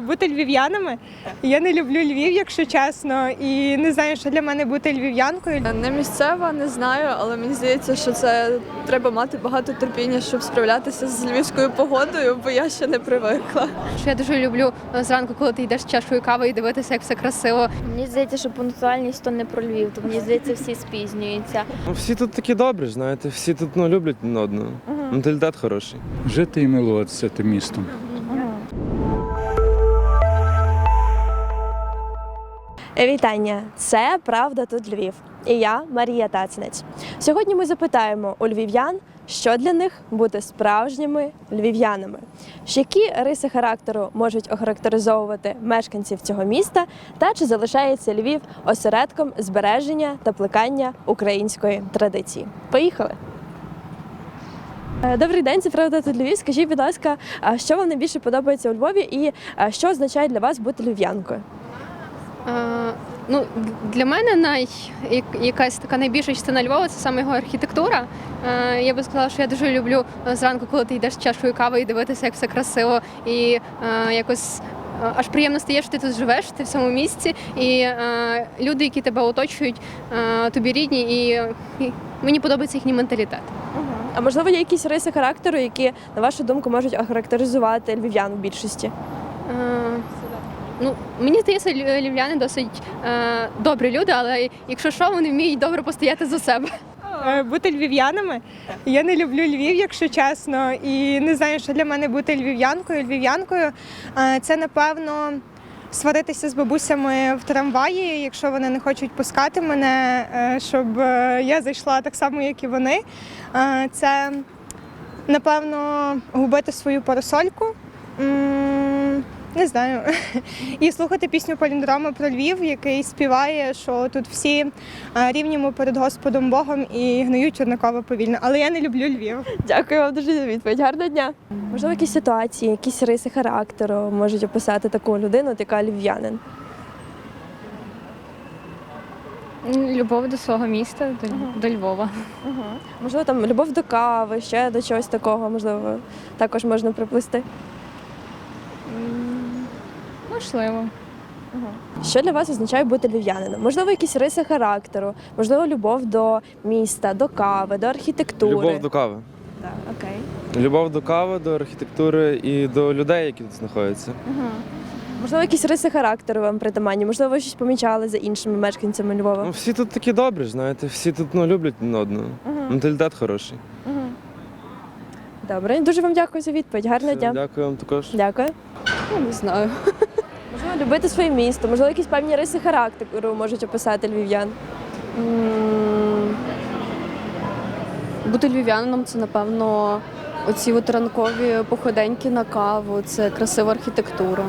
бути львів'янами. Я не люблю Львів, якщо чесно, і не знаю, що для мене бути львів'янкою. Не місцева, не знаю, але мені здається, що це треба мати багато терпіння, щоб справлятися з львівською погодою, бо я ще не привикла. Що я дуже люблю е, зранку, коли ти йдеш з чашкою кави і дивитися, як все красиво. Мені здається, що пунктуальність то не про Львів, то мені здається, всі спізнюються. Ну, всі тут такі добрі, знаєте, всі тут ну, люблять один одного. Менталітет хороший. Жити і милуватися тим містом. Вітання! Це Правда тут Львів. І я Марія Тацинець. Сьогодні ми запитаємо у львів'ян, що для них бути справжніми львів'янами, які риси характеру можуть охарактеризовувати мешканців цього міста, та чи залишається Львів осередком збереження та плекання української традиції. Поїхали! Е, Добрий день, це правда тут Львів. Скажіть, будь ласка, що вам найбільше подобається у Львові і що означає для вас бути львів'янкою? Е, Ну, для мене най, якась така найбільша частина Львова це саме його архітектура. Е, Я би сказала, що я дуже люблю е, зранку, коли ти йдеш з чашкою кави і дивитися, як все красиво, і якось аж приємно стає, що ти тут живеш, ти в цьому місці, і люди, які тебе оточують, тобі рідні, і мені подобається їхній менталітет. А можливо, є якісь риси характеру, які, на вашу думку, можуть охарактеризувати львів'ян в більшості? Ну, мені здається, львів'яни досить е, добрі люди, але якщо що, вони вміють добре постояти за себе. Е, Бути львів'янами. Я не люблю Львів, якщо чесно, і не знаю, що для мене бути львів'янкою. Львів'янкою е, це напевно. Сваритися з бабусями в трамваї, якщо вони не хочуть пускати мене, е, щоб я зайшла так само, як і вони. Це напевно губити свою парасольку. Не знаю. І слухати пісню Паліндроми про Львів, який співає, що тут всі е, рівні ми перед Господом Богом і гниють однаково повільно. Але я не люблю Львів. Дякую вам дуже за відповідь. Гарного дня. Можливо, якісь ситуації, якісь риси характеру можуть описати таку людину, яка львів'янин. Любов до свого міста, до, до Львова. Можливо, там любов до кави, ще до чогось такого, можливо, також можна приплести. Можливо. Що для вас означає бути львів'янином? Можливо, якісь риси характеру, можливо, любов до міста, до кави, до архітектури. Любов до кави. Так, окей. Любов до кави, до архітектури і до людей, які тут знаходяться. Можливо, якісь риси характеру вам притаманні, можливо, ви щось помічали за іншими мешканцями Львова. Ну, всі тут такі добрі, знаєте, всі тут ну, люблять один одного. Менталітет хороший. Добре, дуже вам дякую за відповідь. Гарного дня. Дякую вам також. Дякую. Я не знаю. Можливо, любити своє місто, можливо, якісь певні риси характеру можуть описати львів'ян. Бути львів'янином це, напевно, оці от ранкові походеньки на каву, це красива архітектура.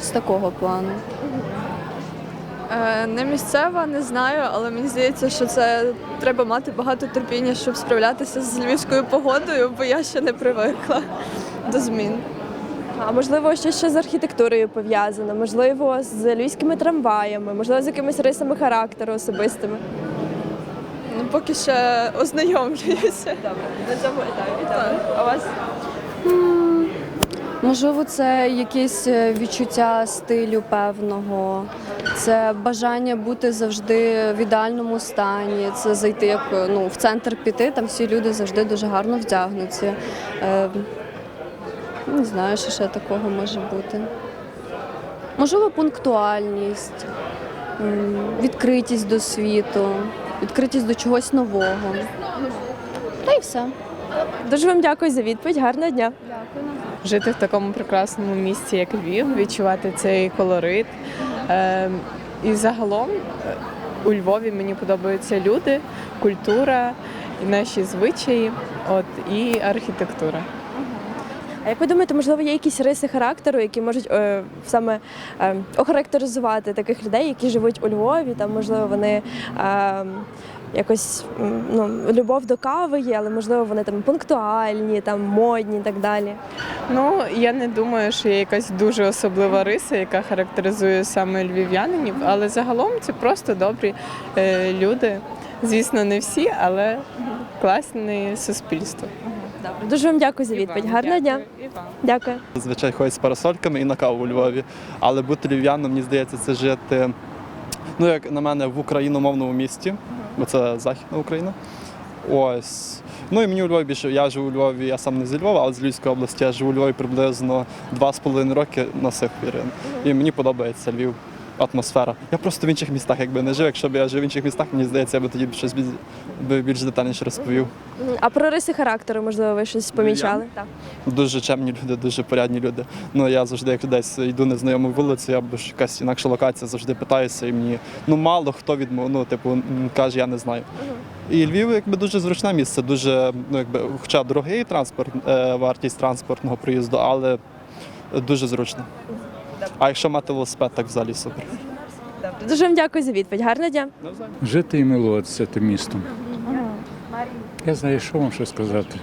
З такого плану. Е, Не місцева, не знаю, але мені здається, що це треба мати багато терпіння, щоб справлятися з львівською погодою, бо я ще не привикла до змін. А можливо, щось ще з архітектурою пов'язано, можливо, з львівськими трамваями, можливо, з якимись рисами характеру особистими. Ну, поки ще ознайомлююся. На цьому етапі. А у вас? Можливо, це якесь е, відчуття стилю певного, це бажання бути завжди в ідеальному стані, це зайти як ну, в центр піти, там всі люди завжди дуже гарно вдягнуті. Е, не знаю, що ще такого може бути. Можливо, пунктуальність, відкритість до світу, відкритість до чогось нового. Та й все. Дуже вам дякую за відповідь. Гарного дня. Дякую. жити в такому прекрасному місті, як Львів, відчувати цей колорит. Е, і загалом е, у Львові мені подобаються люди, культура, наші звичаї, от і архітектура. А як ви думаєте, можливо, є якісь риси характеру, які можуть е, саме е, охарактеризувати таких людей, які живуть у Львові? Там, можливо, вони е, якось ну, любов до кави є, але можливо вони там пунктуальні, там модні і так далі. Ну я не думаю, що є якась дуже особлива риса, яка характеризує саме львів'янинів, але загалом це просто добрі е, люди. Звісно, не всі, але класне суспільство. Добре, дуже вам дякую за відповідь. Гарного дня. Дякую. Зазвичай ходять з парасольками і на каву у Львові. Але бути львів'яном, мені здається, це жити, ну як на мене, в україномовному місті, бо це Західна Україна. Ось. Ну і мені у Львові більше. Я живу у Львові, я сам не зі Львова, але з Львівської області. Я живу у Львові приблизно два з половиною роки на Сихові. І мені подобається Львів. Атмосфера. Я просто в інших містах якби не жив. Якщо б я жив в інших містах, мені здається, я би тоді щось більш, більш детальніше розповів. А про риси характеру, можливо, ви щось помічали? Так. Дуже чемні люди, дуже порядні люди. Ну я завжди, як десь йду незнайому вулицю, або ж якась інакша локація, завжди питаюся, і мені ну мало хто відмов, ну, типу, каже, я не знаю. І Львів якби дуже зручне місце, дуже, ну якби, хоча дорогий транспорт, е, вартість транспортного проїзду, але дуже зручно. А якщо мати велосипед, так взагалі супер. Дуже вам дякую за відповідь. Гарного дня. Жити і милуватися тим містом. Я знаю, що вам ще сказати.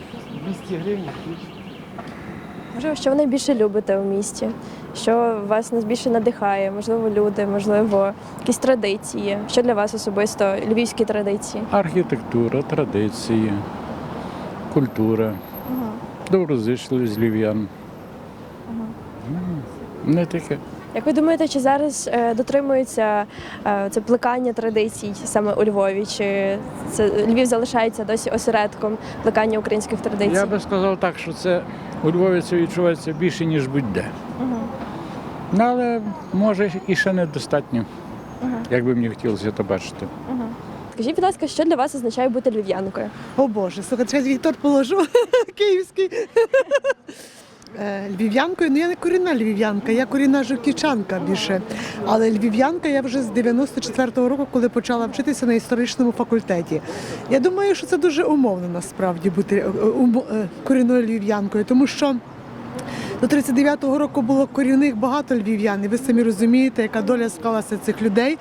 Можливо, що ви найбільше любите у місті? Що вас найбільше надихає? Можливо, люди, можливо, якісь традиції. Що для вас особисто львівські традиції? Архітектура, традиції, культура, доброзичливість львів'ян. Не таке. Як ви думаєте, чи зараз е, дотримується е, це плекання традицій саме у Львові? Чи це Львів залишається досі осередком плекання українських традицій? Я би сказав так, що це у Львові це відчувається більше, ніж будь-де. Ну, але може і ще недостатньо, як би мені хотілося то бачити. Скажіть, будь ласка, що для вас означає бути львів'янкою? О Боже, слухай, зараз Віктор положу київський. Е, Львів'янкою, ну я не корінна львів'янка, я корінна жовківчанка більше. Але львів'янка я вже з 94-го року, коли почала вчитися на історичному факультеті. Я думаю, що це дуже умовно насправді бути е, е, корінною львів'янкою, тому що. До 39-го року було корінних багато львів'ян, і ви самі розумієте, яка доля склалася цих людей.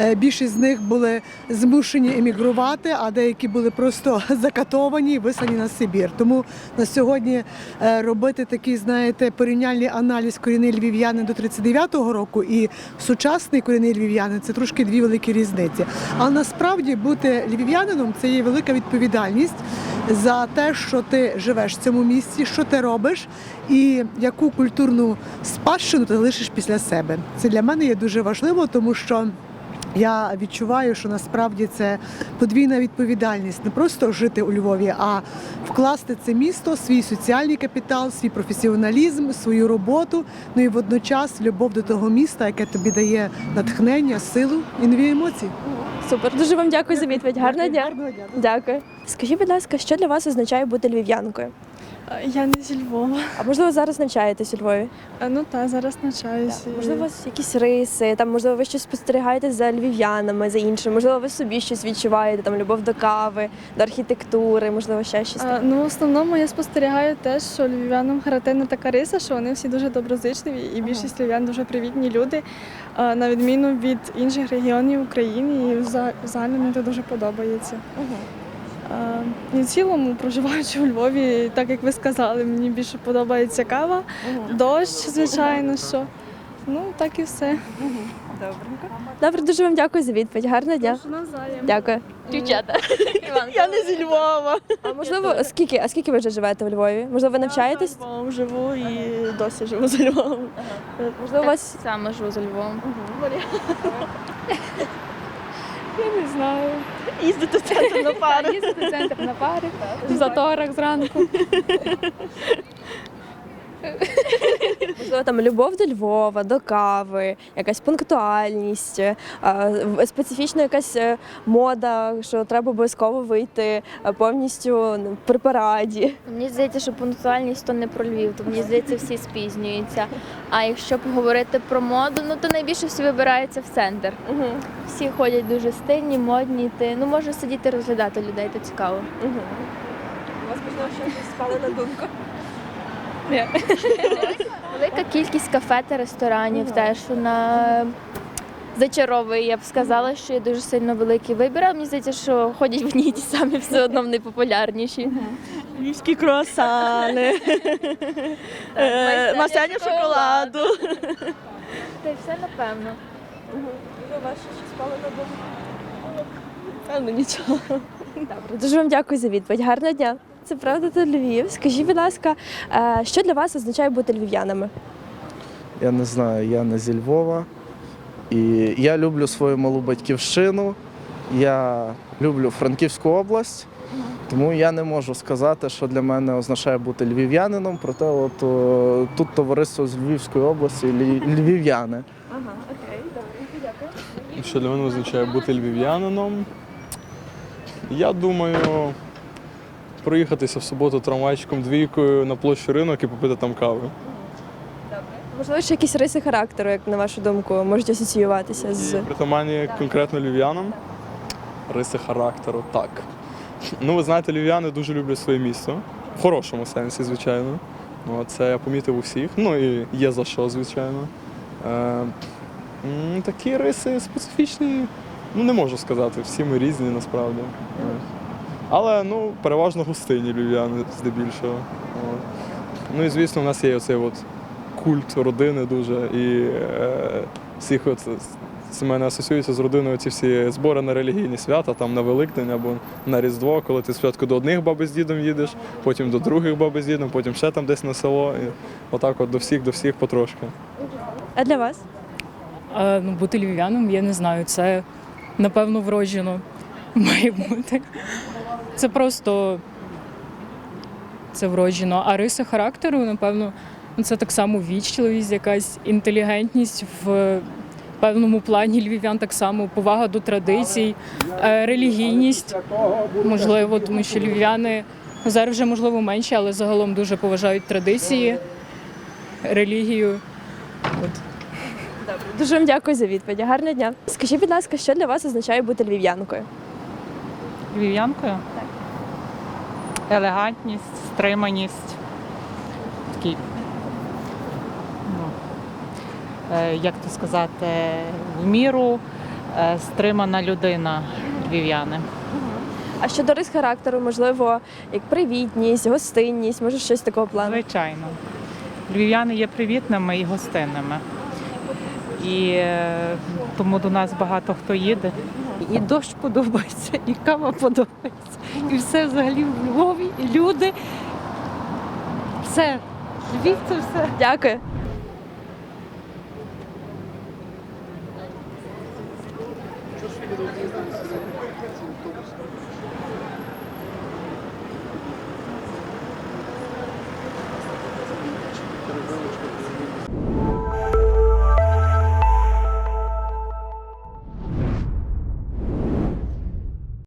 Е, Більшість з них були змушені емігрувати, а деякі були просто закатовані і вислані на Сибір. Тому на сьогодні е, робити такий, знаєте, порівняльний аналіз корінний львів'яни до 39-го року і сучасний корінний львів'янин це трошки дві великі різниці. Але насправді бути львів'янином це є велика відповідальність за те, що ти живеш в цьому місці, що ти робиш, і яку культурну спадщину ти залишиш після себе. Це для мене є дуже важливо, тому що. Я відчуваю, що насправді це подвійна відповідальність не просто жити у Львові, а вкласти це місто, свій соціальний капітал, свій професіоналізм, свою роботу. Ну і водночас любов до того міста, яке тобі дає натхнення, силу і нові емоції. Супер, дуже вам дякую за відповідь. Гарного дня. Гарного дня. Дякую. Скажіть, будь ласка, що для вас означає бути львів'янкою? Я не зі Львова. А можливо, зараз навчаєтесь у Львові? Ну так, зараз навчаюся. Можливо, у вас якісь риси, там можливо, ви щось спостерігаєте за львів'янами, за іншими, можливо, ви собі щось відчуваєте, там любов до кави, до архітектури, можливо, ще щось. А, ну, в основному я спостерігаю те, що львів'янам характерна така риса, що вони всі дуже доброзичливі, і більшість львів'ян дуже привітні люди, на відміну від інших регіонів України, і вза- взагалі мені це дуже подобається. А, І в цілому, проживаючи у Львові, так як ви сказали, мені більше подобається кава, дощ, звичайно, що. Ну, так і все. Добре, дуже вам дякую за відповідь. Гарного дня. Дякую. Дівчата. Я не зі Львова. А можливо, скільки, а скільки ви вже живете в Львові? Можливо, ви навчаєтесь? Львовом живу і досі живу за Львовом. Можливо, у вас Саме живу за Львовом. Я не знаю. Їздити в центр на пари. Їздити в центр на пари, в заторах зранку. Можливо, там любов до Львова, до кави, якась пунктуальність, е, специфічна якась е, мода, що треба обов'язково вийти е, повністю при параді. Мені здається, що пунктуальність то не про Львів, то мені здається, всі спізнюються. А якщо поговорити про моду, ну то найбільше всі вибираються в центр. Всі ходять дуже стильні, модні. Ти ну можна сидіти розглядати людей, то цікаво. У вас можливо щось спали на думку. Велика кількість кафе та ресторанів теж вона зачаровує. Я б сказала, що є дуже сильно великий вибір. Але мені здається, що ходять в одні й ті самі все одно в найпопулярніші. Львівські круасани, масляні шоколаду. Та й все напевно. Вас щось спали на думку? А, ну нічого. Добре, дуже вам дякую за відповідь. Гарного дня. Це правда тут Львів. Скажіть, будь ласка, е, що для вас означає бути львів'янами? Я не знаю, я не зі Львова. І я люблю свою малу батьківщину. Я люблю Франківську область, тому я не можу сказати, що для мене означає бути львів'янином, проте от, о, тут товариство з Львівської області лі- львів'яни. Ага, окей, добре, дякую. Що для мене означає бути львів'янином? Я думаю, проїхатися в суботу трамвайчиком двійкою на площу ринок і попити там кави. Можливо, ще якісь риси характеру, як на вашу думку, можуть асоціюватися з. Притаманні конкретно львів'янам. Риси характеру, так. Ну, ви знаєте, львів'яни дуже люблять своє місто. В хорошому сенсі, звичайно. Ну, Це я помітив у всіх. Ну і є за що, звичайно. Е, такі риси специфічні, ну не можу сказати. Всі ми різні насправді. Але ну, переважно гостинні львів'яни здебільшого. От. Ну і звісно, у нас є оцей от культ родини дуже. І е, всіх от з мене асоціюється з родиною ці всі збори на релігійні свята, там на Великдень або на Різдво, коли ти спочатку до одних баби з дідом їдеш, потім до других баби з дідом, потім ще там десь на село. І отак от до всіх, до всіх потрошки. А для вас? А, ну, бути львів'яном, я не знаю, це напевно вроджено має бути. Це просто це вроджено. А риси характеру, напевно, ну, це так само вічливість, якась інтелігентність в певному плані львів'ян так само повага до традицій, е, релігійність, можливо, тому що львів'яни зараз вже можливо менше, але загалом дуже поважають традиції, релігію. От. Дуже вам дякую за відповідь. Гарного дня. Скажіть, будь ласка, що для вас означає бути львів'янкою? Львів'янкою? Елегантність, стриманість. Такий, ну, е, як то сказати, в міру е, стримана людина львів'яни. А щодо рис характеру, можливо, як привітність, гостинність, може щось такого плану? Звичайно. Львів'яни є привітними і гостинними. І е, тому до нас багато хто їде і дощ подобається, і кава подобається. І все взагалі в Львові, і люди. Все, Львів це все. Дякую. Що ж